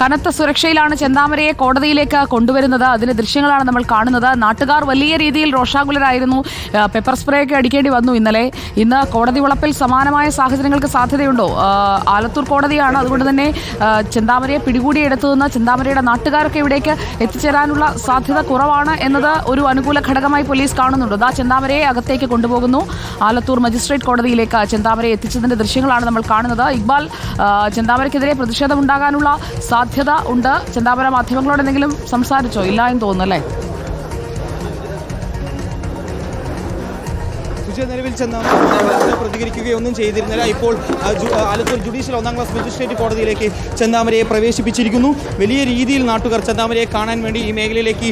കനത്ത സുരക്ഷയിലാണ് ചെന്താമരയെ കോടതിയിലേക്ക് കൊണ്ടുവരുന്നത്. അതിന്റെ ദൃശ്യങ്ങളാണ് നമ്മൾ കാണുന്നത്. നാട്ടുകാർ വലിയ രീതിയിൽ രോഷാകുലരായിരുന്നു. പെപ്പർ സ്പ്രേ ഒക്കെ അടിക്കേണ്ടി വന്നു ഇന്നലെ. ഇന്ന് കോടതി വളപ്പിൽ സമാനമായ സാഹചര്യങ്ങൾക്ക് സാധ്യതയുണ്ടോ? ആലത്തൂർ കോടതിയാണ് അതുകൊണ്ട് തന്നെ ചെന്താമരയെ പിടികൂടിയെടുത്തുനിന്ന് ചെന്താമരയുടെ നാട്ടുകാരൊക്കെ ഇവിടേക്ക് എത്തിച്ചേരാനുള്ള സാധ്യത കുറവാണ് എന്നത് ഒരു അനുകൂല ഘടകമായി പോലീസ് കാണുന്നുണ്ട്. ദാ ചെന്താമരയെ അകത്തേക്ക് കൊണ്ടുപോകുന്നു. ആലത്തൂർ മജിസ്ട്രേറ്റ് കോടതിയിലേക്ക് ചെന്താമരയെ എത്തിച്ചതിന്റെ ദൃശ്യങ്ങളാണ് നമ്മൾ കാണുന്നത്. ഇക്ബാൽ ചെന്താമരയ്ക്കെതിരെ പ്രതിഷേധമുണ്ടാകാനുള്ള സാധ്യത ഉണ്ട്. ചിന്താപര മാധ്യമങ്ങളോട് എന്തെങ്കിലും സംസാരിച്ചോ? ഇല്ല എന്ന് തോന്നുന്നു അല്ലേ? സുജയ നിലവിൽ ചെന്ന് പ്രതികരിക്കുകയൊന്നും ചെയ്തിരുന്നില്ല. ഇപ്പോൾ ആലത്തൂർ ജുഡീഷ്യൽ ഒന്നാം ക്ലാസ് മജിസ്ട്രേറ്റ് കോടതിയിലേക്ക് ചെന്താമരയെ പ്രവേശിപ്പിച്ചിരിക്കുന്നു. വലിയ രീതിയിൽ നാട്ടുകാർ ചെന്താമരയെ കാണാൻ വേണ്ടി ഈ മേഖലയിലേക്ക്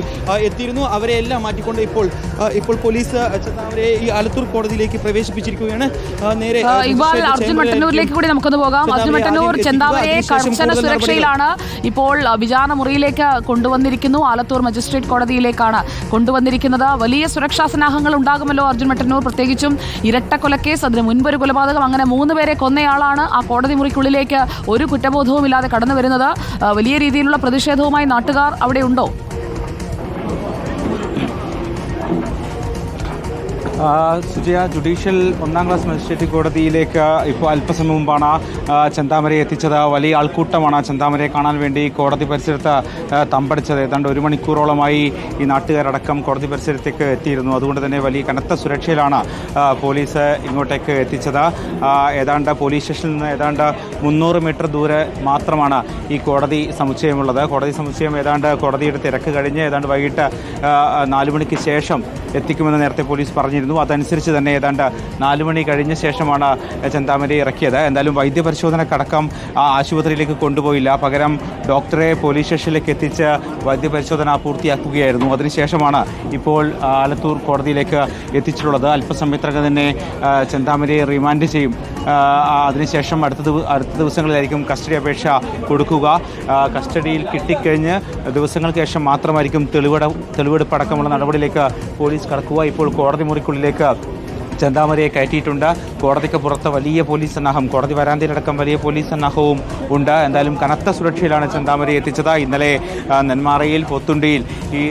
എത്തിയിരുന്നു. അവരെ എല്ലാം മാറ്റിക്കൊണ്ട് ഇപ്പോൾ ഇപ്പോൾ പോലീസ് ചെന്താമരയെ ഈ ആലത്തൂർ കോടതിയിലേക്ക് പ്രവേശിപ്പിച്ചിരിക്കുകയാണ്. നേരെ അർജുൻ മട്ടന്നൂരിലേക്ക് കൂടി നമുക്കൊന്ന് പോകാം. അർജുൻ മട്ടന്നൂർ ചെന്താമരയെ കർശന സുരക്ഷയിലാണ് ഇപ്പോൾ വിചാരണ മുറിയിലേക്ക് കൊണ്ടുവന്നിരിക്കുന്നു. ആലത്തൂർ മജിസ്ട്രേറ്റ് കോടതിയിലേക്കാണ് കൊണ്ടുവന്നിരിക്കുന്നത്. വലിയ സുരക്ഷാ സന്നാഹങ്ങൾ ഉണ്ടാകുമല്ലോ അർജുൻ മട്ടന്നൂർ പ്രത്യേകിച്ചും ഇരട്ട കൊലക്കേസ്. അതിന് മുൻപൊരു കൊലപാതകം അങ്ങനെ മൂന്ന് പേരെ കൊന്നയാളാണ് ആ കോടതി മുറിക്കുള്ളിലേക്ക് ഒരു കുറ്റബോധവും ഇല്ലാതെ കടന്നു വരുന്നത്. വലിയ രീതിയിലുള്ള പ്രതിഷേധവുമായി നാട്ടുകാർ അവിടെ ഉണ്ടോ? സുജയ ജുഡീഷ്യൽ ഒന്നാം ക്ലാസ് മജിസ്ട്രേറ്റ് കോടതിയിലേക്ക് ഇപ്പോൾ അല്പസമയം മുമ്പാണ് ചെന്താമരയെ എത്തിച്ചത്. വലിയ ആൾക്കൂട്ടമാണ് ചെന്താമരയെ കാണാൻ വേണ്ടി കോടതി പരിസരത്ത് തമ്പടിച്ചത്. ഏതാണ്ട് ഒരു മണിക്കൂറോളമായി ഈ നാട്ടുകാരടക്കം കോടതി പരിസരത്തേക്ക് എത്തിയിരുന്നു. അതുകൊണ്ട് തന്നെ വലിയ കനത്ത സുരക്ഷയിലാണ് പോലീസ് ഇങ്ങോട്ടേക്ക് എത്തിച്ചത്. ഏതാണ്ട് പോലീസ് സ്റ്റേഷനിൽ നിന്ന് ഏതാണ്ട് മുന്നൂറ് മീറ്റർ ദൂരെ മാത്രമാണ് ഈ കോടതി സമുച്ചയമുള്ളത്. കോടതി സമുച്ചയം ഏതാണ്ട് കോടതിയുടെ തിരക്ക് കഴിഞ്ഞ് ഏതാണ്ട് വൈകിട്ട് നാല് മണിക്ക് ശേഷം എത്തിക്കുമെന്ന് നേരത്തെ പോലീസ് പറഞ്ഞിരുന്നു. അതനുസരിച്ച് തന്നെ ഏതാണ്ട് നാല് മണി കഴിഞ്ഞ ശേഷമാണ് ചന്താമരി ഇറക്കിയത്. എന്തായാലും വൈദ്യപരിശോധനക്കടക്കം ആശുപത്രിയിലേക്ക് കൊണ്ടുപോയില്ല. പകരം ഡോക്ടറെ പോലീസ് സ്റ്റേഷനിലേക്ക് എത്തിച്ച് വൈദ്യപരിശോധന പൂർത്തിയാക്കുകയായിരുന്നു. അതിനുശേഷമാണ് ഇപ്പോൾ ആലത്തൂർ കോടതിയിലേക്ക് എത്തിച്ചിട്ടുള്ളത്. അല്പസമയത്തിനകം തന്നെ ചന്താമരിയെ റിമാൻഡ് ചെയ്യും. അതിനുശേഷം അടുത്ത അടുത്ത ദിവസങ്ങളിലായിരിക്കും കസ്റ്റഡി അപേക്ഷ കൊടുക്കുക. കസ്റ്റഡിയിൽ കിട്ടിക്കഴിഞ്ഞ് ദിവസങ്ങൾക്ക് ശേഷം മാത്രമായിരിക്കും തെളിവെട തെളിവെടുപ്പ് അടക്കമുള്ള നടപടിയിലേക്ക് പോലീസ് കടക്കുക. ഇപ്പോൾ കോടതി മുറിക്കുള്ളിലേക്ക് ചെന്താമരയെ കയറ്റിയിട്ടുണ്ട്. കോടതിക്ക് പുറത്ത് വലിയ പോലീസ് സന്നാഹം. കോടതി വരാന്തയിലടക്കം വലിയ പോലീസ് സന്നാഹവും ഉണ്ട്. എന്തായാലും കനത്ത സുരക്ഷയിലാണ് ചെന്താമരയെ എത്തിച്ചത്. ഇന്നലെ നെന്മാറയിൽ പൊത്തുണ്ടിയിൽ ഈ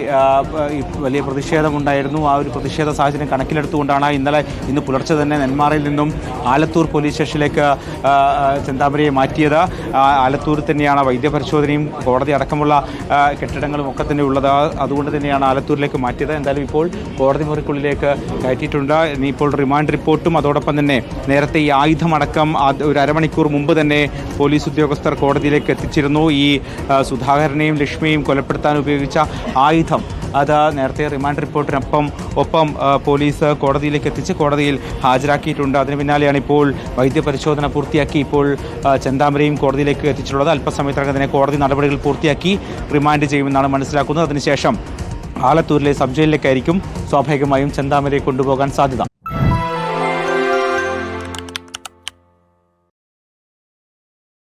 വലിയ പ്രതിഷേധമുണ്ടായിരുന്നു. ആ ഒരു പ്രതിഷേധ സാഹചര്യം കണക്കിലെടുത്തുകൊണ്ടാണ് ഇന്നലെ ഇന്ന് പുലർച്ചെ തന്നെ നെന്മാറയിൽ നിന്നും ആലത്തൂർ പോലീസ് സ്റ്റേഷനിലേക്ക് ചന്താമരിയെ മാറ്റിയത്. ആലത്തൂർ തന്നെയാണ് വൈദ്യപരിശോധനയും കോടതി അടക്കമുള്ള കെട്ടിടങ്ങളും ഒക്കെ തന്നെ ഉള്ളത്. അതുകൊണ്ട് തന്നെയാണ് ആലത്തൂരിലേക്ക് മാറ്റിയത്. എന്തായാലും ഇപ്പോൾ കോടതി മുറിക്കുള്ളിലേക്ക് കയറ്റിയിട്ടുണ്ട്. ഇനിയിപ്പോൾ റിമാൻഡ് റിപ്പോർട്ടും അതോടൊപ്പം തന്നെ നേരത്തെ ഈ ആയുധമടക്കം ഒരു അരമണിക്കൂർ മുമ്പ് തന്നെ പോലീസ് ഉദ്യോഗസ്ഥർ കോടതിയിലേക്ക് എത്തിച്ചിരുന്നു. ഈ സുധാകരനെയും ലക്ഷ്മിയെയും കൊലപ്പെടുത്താൻ ഉപയോഗിച്ച ആയുധം അത് നേരത്തെ റിമാൻഡ് റിപ്പോർട്ടിനൊപ്പം ഒപ്പം പോലീസ് കോടതിയിലേക്ക് എത്തിച്ച് കോടതിയിൽ ഹാജരാക്കിയിട്ടുണ്ട്. അതിന് പിന്നാലെയാണ് ഇപ്പോൾ വൈദ്യപരിശോധന പൂർത്തിയാക്കി. ഇപ്പോൾ ചെന്താമരയും കോടതിയിലേക്ക് എത്തിച്ചിട്ടുള്ളത് അല്പസമയത്തിനകം തന്നെ കോടതി നടപടികൾ പൂർത്തിയാക്കി റിമാൻഡ് ചെയ്യുമെന്നാണ് മനസ്സിലാക്കുന്നത്. അതിനുശേഷം ആലത്തൂരിലെ സബ് ജയിലിലേക്കായിരിക്കും സ്വാഭാവികമായും ചെന്താമരയെ കൊണ്ടുപോകാൻ സാധ്യത.